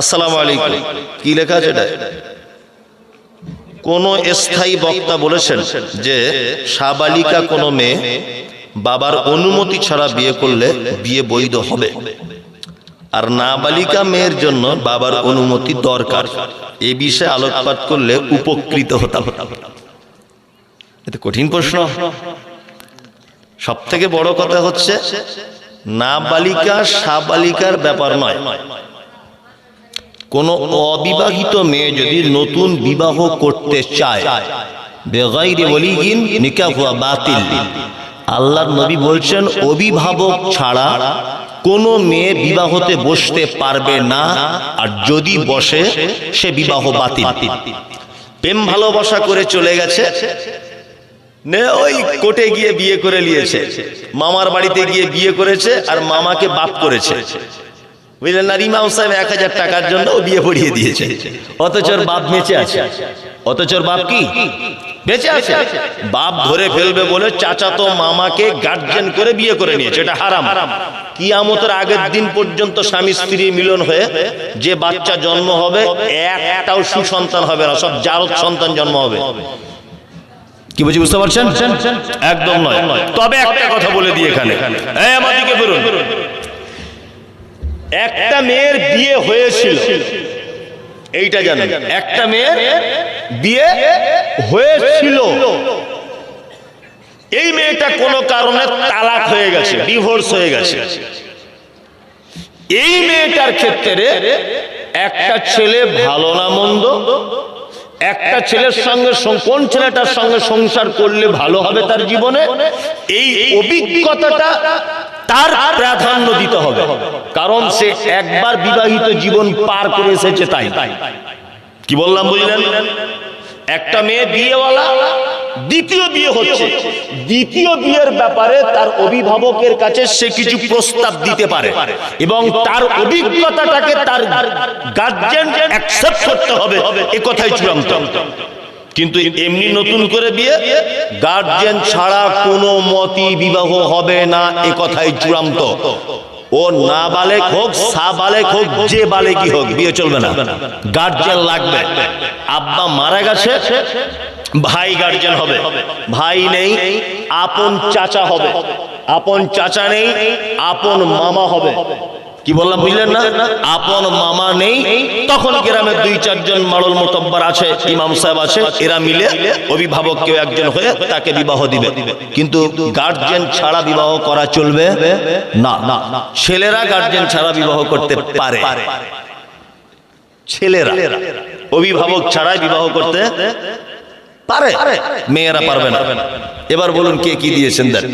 আসসালামু আলাইকুম। কি লেখা আছে এটা? কোন স্থায়ী বক্তা বলেছেন যে সাবালিকা কোন মেয়ে বাবার অনুমতি ছাড়া বিয়ে করলে বিয়ে বৈধ হবে। আর নাবালিকা মেয়ের জন্য বাবার অনুমতি দরকার। এ বিষয়ে আলোকপাত করলে উপকৃত হতাম। এতে কঠিন প্রশ্ন। সব থেকে বড় কথা হচ্ছে, নাবালিকা সাবালিকার ব্যাপার নয়। কোন অবিবাহিত মেয়ে যদি নতুন বিবাহ করতে চায়, বেগাইরে ওলিগিন নিকাহ হুয়া বাতিল। আল্লাহর নবী বলছেন, অভিভাবক ছাড়া কোন মেয়ে বিবাহতে বসতে পারবে না, আর যদি বসে, সে বিবাহ বাতিল। প্রেম ভালোবাসা করে চলে গেছে। ওই কোর্টে গিয়ে বিয়ে করে নিয়েছে। মামার বাড়িতে গিয়ে বিয়ে করেছে আর মামাকে বাপ করেছে। বুঝলেন না রিমাম সাহেব এক হাজার টাকার জন্য ও বিয়ে পড়িয়ে দিয়েছে। অথচ ওর বাপ বেঁচে আছে। অথচ ওর বাপ কি? বেঁচে আছে। বাপ ধরে ফেলবে বলে চাচাতো মামাকে গার্জেন করে বিয়ে করে নিয়েছে। এটা হারাম। কিয়ামতের আগের দিন পর্যন্ত স্বামী স্ত্রী মিলন হয়ে যে বাচ্চা জন্ম হবে, একটাও সুসন্তান হবে না, সব জারদ সন্তান জন্ম হবে। কি বলছি বুঝতে পারছেন? একদম নয়। তবে একটা কথা বলে দিই এখানে। দিকে বেরোন একটা মেয়ের বিয়ে হয়েছিল। এইটা জানেন। একটা মেয়ের বিয়ে হয়েছিল। এই মেয়েটা কোনো কারণে তালাক হয়ে গেছে ডিভোর্স হয়ে গেছে। এই মেয়েটার ক্ষেত্রে একটা ছেলে ভালো না মন্দ, একটা ছেলের সঙ্গে কোন ছেলেটার সঙ্গে সংসার করলে ভালো হবে তার জীবনে? এই অভিজ্ঞতাটা তার প্রাধান্য দিতে হবে। কারণ সে একবার বিবাহিত জীবন পার করে এসেছে তাই। কি বললাম বুঝলেন? একটা মেয়ে বিয়েওয়ালা, দ্বিতীয় বিয়ে হচ্ছে। দ্বিতীয় বিয়ের ব্যাপারে তার অভিভাবকের কাছে সে কিছু প্রস্তাব দিতে পারে এবং তার অভিজ্ঞতাটাকে তার গার্জেন অ্যাকসেপ্ট করতে হবে। এ কথাই চূড়ান্ত। কিন্তু এমনি নতুন করে বিয়ে গার্জেন ছাড়া কোনো মতি বিবাহ হবে না, এ কথাই চূড়ান্ত। ও না বালেক হোক, সা বালেক হোক, যে বালেকই হোক, বিয়ে চলবে না। গার্জেন লাগবে। আব্বা মারা গেছে, ভাই গার্জেন হবে। ভাই নেই, আপন চাচা হবে। আপন চাচা নেই, আপন মামা হবে। কি বললাম বুঝলেন না? আপন মামা নেই, তখন গ্রামে দুই, চারজন মারল মোতব্বার আছে, ইমাম সাহেব আছে, এরা মিলে অভিভাবক কেউ একজন হয়ে তাকে বিবাহ দিবে। কিন্তু গার্জেন ছাড়া বিবাহ করা চলবে? না না ছেলেরা গার্জেন ছাড়া বিবাহ করতে পারে। ছেলেরা, অভিভাবক ছাড়াই বিবাহ করতে পারে। মেয়েরা পারবে না। এবার বলুন কে কি দিয়েছেন দেন।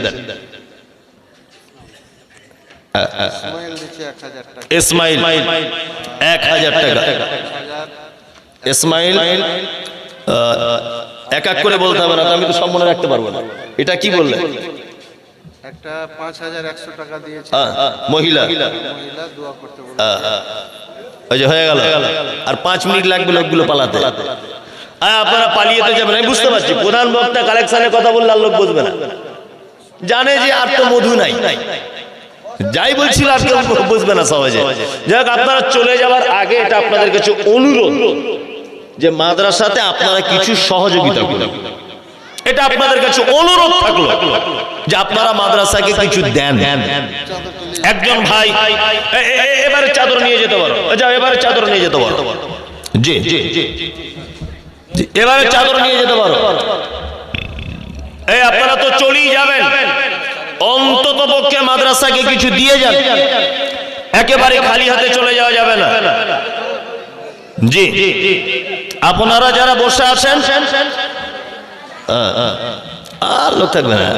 ইসমাইল এক হাজার টাকা। ইসমাইল এক এক এক করে বলতে হবে না আমি তো সব মনে রাখতে পারব না। এটা কি বললেন? একটা পাঁচ হাজার একশো টাকা দিয়েছে। মহিলা। মহিলা দোয়া করতে ওই যে হয়ে গেল। আর পাঁচ মিনিট লাগবে লোকগুলো পালাতে। আপনারা পালিয়ে তো যাবেন। আমি বুঝতে পারছি প্রধান বক্তা কালেকশনের কথা বললে আর লোক বুঝবে না। জানে যে আর তো মধু নাই। যাই বলছিল আর কেউ বুঝবে না সহজে। যাক আপনারা চলে যাওয়ার আগে এটা আপনাদের কাছে অনুরোধ যে মাদ্রাসাতে আপনারা কিছু সহযোগিতা করুন। এটা আপনাদের কাছে অনুরোধ থাকল যে আপনারা মাদ্রাসাকে কিছু দেন। একজন ভাই এবারে চাদর নিয়ে যেতে পারো। যাও এবারে চাদর নিয়ে যেতে পারো। জি জি জি, এবারে চাদর নিয়ে যেতে পারো। এই আপনারা তো চলেই যাবেন। অন্তত পক্ষে মাদ্রাসাকে কিছু দিয়ে যান। একেবারে খালি হাতে চলে যাওয়া যাবে না। জি আপনারা যারা বসে আছেন আর লোক থাকবে না।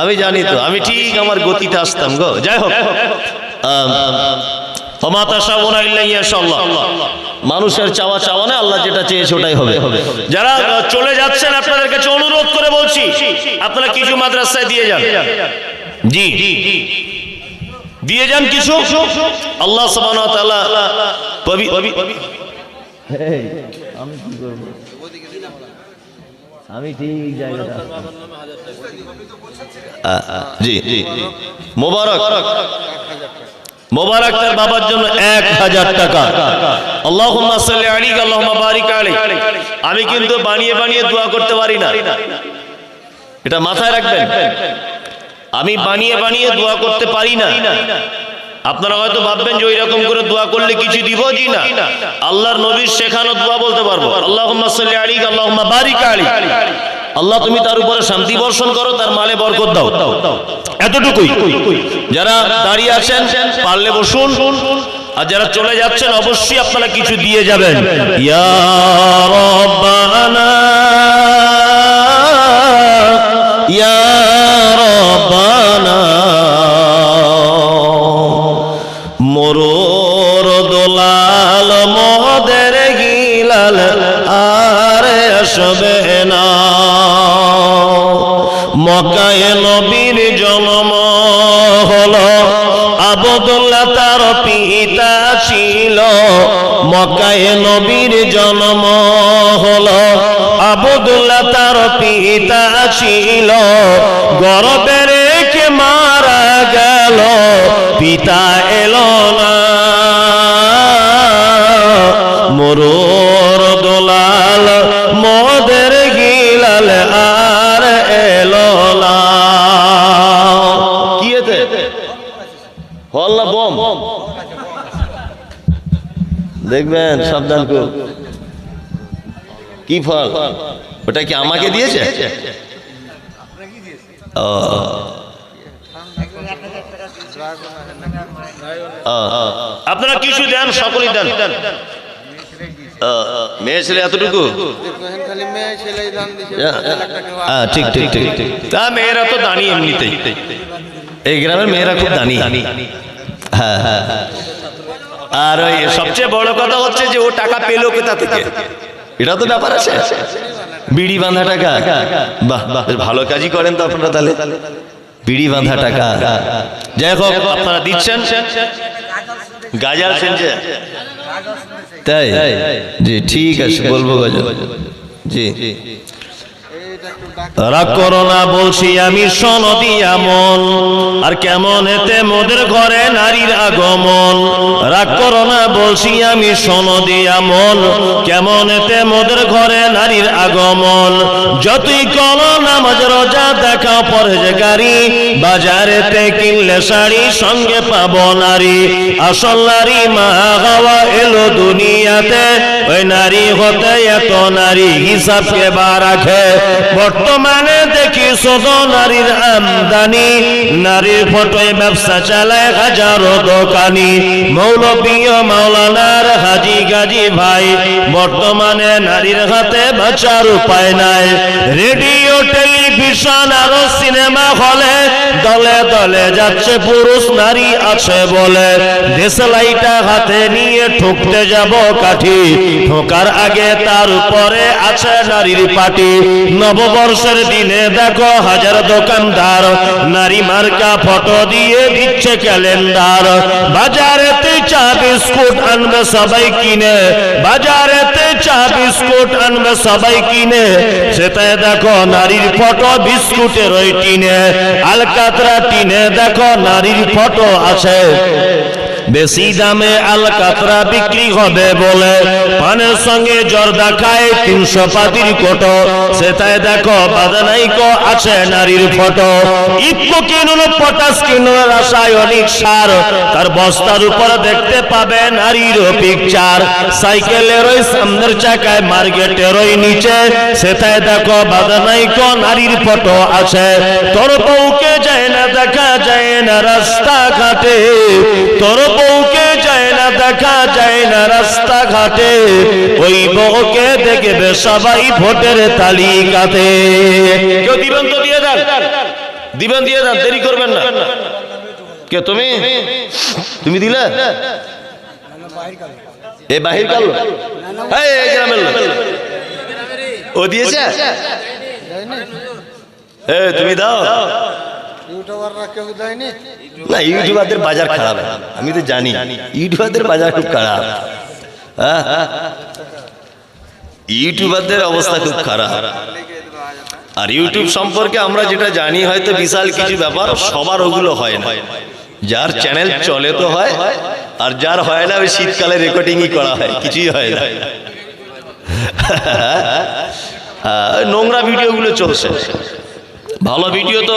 আমি জানি তো, আমি ঠিক আমার গতিতে আসতাম গো। যাই হোক। মানুষের চাওয়া চাওয়া না আল্লাহ যেটা চেয়েছে ওটাই হবে। যারা চলে যাচ্ছেন আপনাদের কাছে অনুরোধ করে বলছি আপনারা কিছু মাদ্রাসায় দিয়ে যান। জি। দিয়ে যান কিছু। আল্লাহ আমি ঠিক জায়গাটা জি জি। মোবারক। মোবারক তার বাবার জন্য এক হাজার টাকা। আলাইহি আমি কিন্তু বানিয়ে বানিয়ে দোয়া করতে পারি না। এটা মাথায় রাখবেন। আমি বানিয়ে বানিয়ে দোয়া করতে পারি না। আপনারা হয়তো ভাববেন যে ওই রকম করে দোয়া করলে কিছু দিব জি না? আল্লাহর নবীর শেখানো দোয়া বলতে পারব। আল্লাহুম্মা বারিক আলাইহি। আল্লাহ, তুমি তার উপরে শান্তি বর্ষণ করো, তার মালে বরকত দাও। এতটুকুই। যারা দাঁড়িয়ে আছেন, পারলে বসুন। আর যারা চলে যাচ্ছেন, অবশ্যই আপনারা কিছু দিয়ে যাবেন। ইয়া রব্বানা মদের গিলাল, আর আসবে মকায় নবীর জন্ম হলো। আবদুল্লাহ তার পিতা ছিল। মকায় নবীর জন্ম হলো। আবদুল্লাহ তার পিতা ছিল। গর্বে রেখে মারা গেল। পিতা এলো না। মরুর কি ফল? ওটা কি আমাকে দিয়েছে? ও। আপনারা কিছু দেন সকলেই দেন। মেয়ে ছেলে এতটুকু? টাকা হ্যাঁ ঠিক ঠিক ঠিক ঠিক। তা মেয়েরা তো দানি এমনিতেই। এই গ্রামের মেয়েরা খুব দানি। হ্যাঁ হ্যাঁ। হ্যাঁ। আর ওই সবচেয়ে বড় কথা হচ্ছে যে ও টাকা পেল কোথা থেকে? এটা তো ব্যাপার আছে। বিড়ি বাঁধা টাকা। বাহ বাহ ভালো কাজই করেন তো আপনারা তাহলে। বিড়ি বাঁধা টাকা। যাই হোক, আপনারা দিচ্ছেন। গাজাল শুনছে। তাই? জি, ঠিক আছে, বলব গাজাল। জি। এইটা একটু ডাক রাগ করো না বলছি আমি সনদি এমন আর কেমন এতে মোদের ঘরে নারীর আগমন। রাগ করো না বলছি আমি সনদি এমন কেমন এতে মোদের ঘরে নারীর আগমন। যতই করো নামাজ, রোজা দেখাও পরহেজগারি। বাজারেতে কিনলে শাড়ি, সঙ্গে পাবো নারী। আসল নারী মা গাওয়া এলো দুনিয়াতে। ওই নারী হতে এত নারী হিসাবকে বা রাখে? বর্তমানে দেখি শত নারীর আমদানি। নারীর ফটোয় ব্যবসা চালায় হাজারো দোকানি। মৌলবীয় মাওলানার হাজি গাজি ভাই, বর্তমানে নারীর হাতে বাঁচার উপায় নাই। রেডিও, টেলিভিশন আর সিনেমা হলে দলে দলে যাচ্ছে পুরুষ, নারী আছে বলে। দেশলাইটা হাতে নিয়ে ঠুকতে যাব কাঠি। ঠোকার আগে তার উপরে আছে নারীর পাটি। নববর্ষের দিনে দেখো হাজার দোকানদার। নারী মার্কা ফটো দিয়ে দিচ্ছে ক্যালেন্ডার। বাজারেতে চা, বিস্কুট আনবে সবাই কিনে। বাজারেতে বিস্কুট আনবে সবাই কিনে। সেটাই দেখো নারীর ফটো, বিস্কুটের ওই টিনে। আলকাতরা টিনে দেখো নারীর ফটো আছে বেশি দামে আল কাতরা বিক্রি হবে বলে পানের সঙ্গে জর্দা খায় তিনশো পাতির কোটো। সেটাই দেখো, বাদানাইকো আছে নারীর ফটো। ইফকো কিনুন, পটাশ কিনুন, রাসায়নিক সার। তার বস্তার উপর দেখতে পাবে নারীর পিকচার সাইকেলের ওই সামনের চাকায় মার্কেটের ওই নিচে। সেটাই দেখো, বাদানাইকো নারীর ফটো আছে। তোর বউকে যায় না, দেখা যায় না রাস্তা ঘাটে তোর বউকে যায় না, দেখা যায় না রাস্তা ঘাটে ওই বউকে দেখবে সবাই ভোটের তালিকাতে। কেউ দিবেন তো দিয়ে দেন, দেরি করবেন না। কে, তুমি? তুমি দিলে? এ বাহির ও দিয়েছে? এ তুমি দাও। না ইউটিউবারদের বাজার খারাপ আমি তো জানি। ইউটিউবারদের বাজার খুব খারাপ। হ্যাঁ? ইউটিউবারদের অবস্থা খুব খারাপ। আর ইউটিউব সম্পর্কে আমরা যেটা জানি হয়তো বিশাল কিছু ব্যাপার সবার ওগুলো হয় না। যার চ্যানেল চলে তো হয় আর যার হয় না ওই শীতকালে রেকর্ডিংই করা হয়। কিছুই হয় না। হ্যাঁ, নোংরা ভিডিওগুলো চলছে। ভালো ভিডিও তো,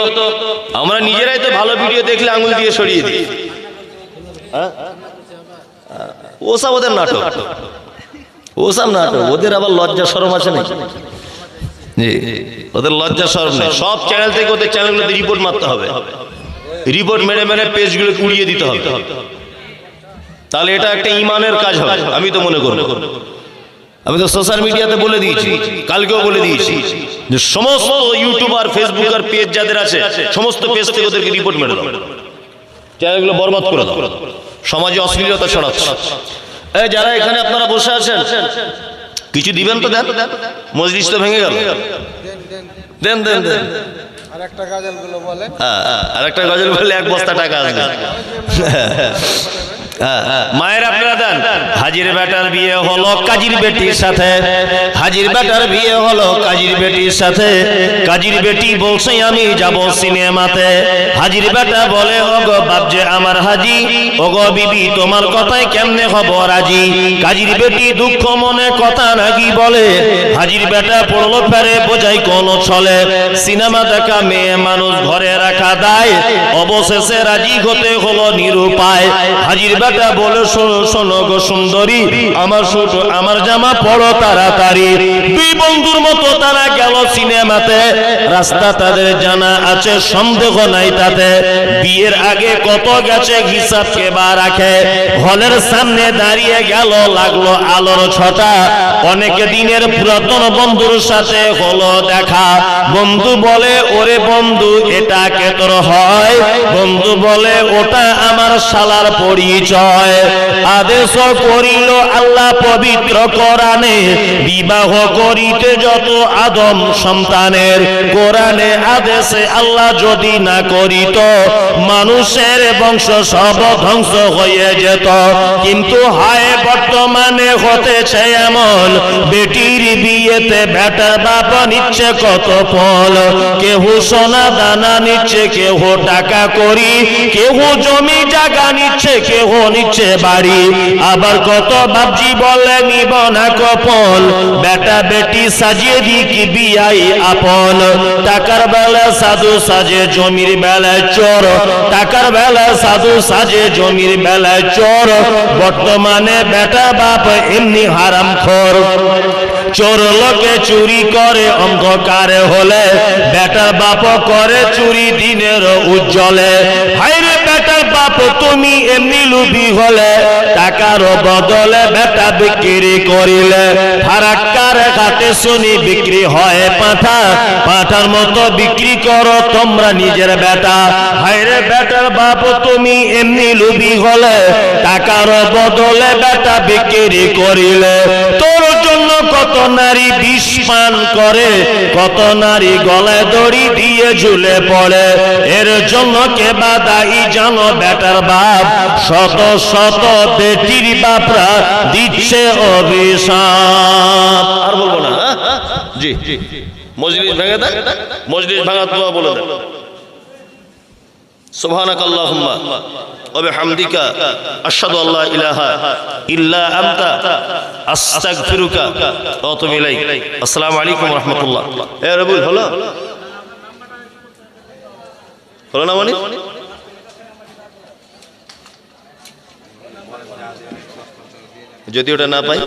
আমরা নিজেরাই তো ভালো ভিডিও দেখলে আঙুল দিয়ে সরিয়ে দিই। হ্যাঁ? ওসব ওদের নাটক। ওসব নাটক, ওদের আবার লজ্জা সরম আছে নাকি? ওদের লজ্জা সরম নেই। সব চ্যানেল থেকে ওদের চ্যানেলগুলোতে রিপোর্ট মারতে হবে। রিপোর্ট মেরে মেরে পেজগুলো কুড়িয়ে দিতে হবে। তাহলে এটা একটা ইমানের কাজ হবে, আমি তো মনে করব। আমি তো সোশ্যাল মিডিয়াতে বলে দিয়েছি কালকেও বলে দিয়েছি যে সমস্ত ইউটিউবার ফেসবুক আর পেজ যাদের আছে সমস্ত পেজ থেকে ওদেরকে রিপোর্ট মেরে দাও। চ্যানেলগুলো বরবাদ করে দাও। সমাজে অশ্লীলতা ছড়াচ্ছে। এই যারা এখানে আপনারা বসে আছেন কিছু দিবেন তো দেন। মজলিস তো ভেঙে গেল। দেন দেন দেন। আর একটা গাজালগুলো বলেন। হ্যাঁ, হ্যাঁ, গজল বললে এক বস্তা টাকা আসবে। মায়ের আপনারা হাজির বেটার বিয়ে হলো কাজীর বেটির সাথে। হাজির বেটার বিয়ে হলো কাজীর বেটির সাথে। কাজীর বেটি বলছে, আমি যাব সিনেমাতে। হাজির বেটা বলে আমার হাজি বিবি, তোমার কথায় কেমনে হব রাজি? কাজীর বেটি দুঃখ মনে কথা নাকি বলে। হাজির বেটা পড়ল ফেরে, বোঝাই কোন ছলে। সিনেমা দেখা মেয়ে মানুষ ঘরে রাখা দায়। অবশেষে রাজি হতে হলো নিরুপায়। হাজির বেটা বলে, শোনো শোনো গো সুন্দরী, আমার ছোট, আমার জামা পড়ো তাড়াতাড়ি। দুই বন্ধুর মতো তারা গেল সিনেমাতে। রাস্তা তাদের জানা আছে, সন্দেহ নাই তাতে। বিয়ের আগে কত গেছে হিসাব কে বা রাখে। হলের সামনে দাঁড়িয়ে গেল, লাগল আলোর ছটা। অনেক দিনের পুরাতন বন্ধুর সাথে হলো দেখা। বন্ধু বলে, ওরে বন্ধু, এটা কে তোর হয়? বন্ধু বলে, ওটা আমার শালার পরিচয়। আদেশ করিল আল্লাহ পবিত্র কোরআনে, বিবাহ করিতে যত আদম সন্তানের কোরআনে আদেশে আল্লাহ যদি না করিত, মানুষের বংশ সব ধ্বংস হয়ে যেত। কিন্তু হায়, বর্তমানে হতেছে এমন, বেটির বিয়েতে বেটার বাবা নিচ্ছে কত ফল, কেহ সোনা দানা নিচ্ছে, কেহ টাকা করি কেহ জমি জায়গা নিচ্ছে, কেহ নিচ্ছে বাড়ি। আবার কত বাবজি বলে, নিব না কপল। বেটা বেটি সাজিয়ে দিক বিয়াই আপন। টাকার বেলা সাধু সাজে, জমির বেলায় চোর। টাকার বেলা সাধু সাজে, জমির বেলায় চোর। বর্তমানে বেটা বাপ এমনি হারাম খোর চোর লোকে চুরি করে, অন্ধকারে হলে বেটার বাপ করে চুরি দিনের উজ্জ্বলে। হাইরে বেটার বাপ, তুমি এমনি লুবি হলে, টাকার বদলে বেটা বিক্রি করিলে। ফারাক্কার ঘাটে শুনি বিক্রি হয় পাঠা, পাঠার মতো বিক্রি করো তোমরা নিজের বেটা। হাইরে বেটার বাপ, তুমি এমনি লুবি হলে, টাকার বদলে বেটা বিক্রি করিলে। তোর কত নারী বিষপান করে, কত নারী গলায় দড়ি দিয়ে ঝুলে পড়ে। এর জন্য কে বা দায়ী জানো বেটার বাপ? শত শত বেটির বাপরা দিচ্ছে অভিশাপ। আর বলব না হ্যাঁ? জি জি মজলিস ভাঙে দেয় মজলিস ভাঙা তোমা বলে দেয় সোভানাকাল্লাহ وبحمدك أشهد أن لا إله إلا أنت أستغفرك وأتوب إليك السلام عليكم ورحمة الله يا ربول হলো হলো না মানে যদি ওটা না পাই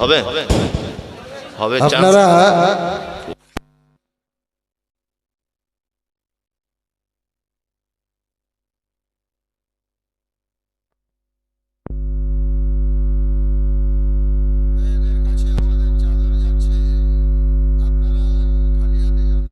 হবে হবে চান্স আপনারা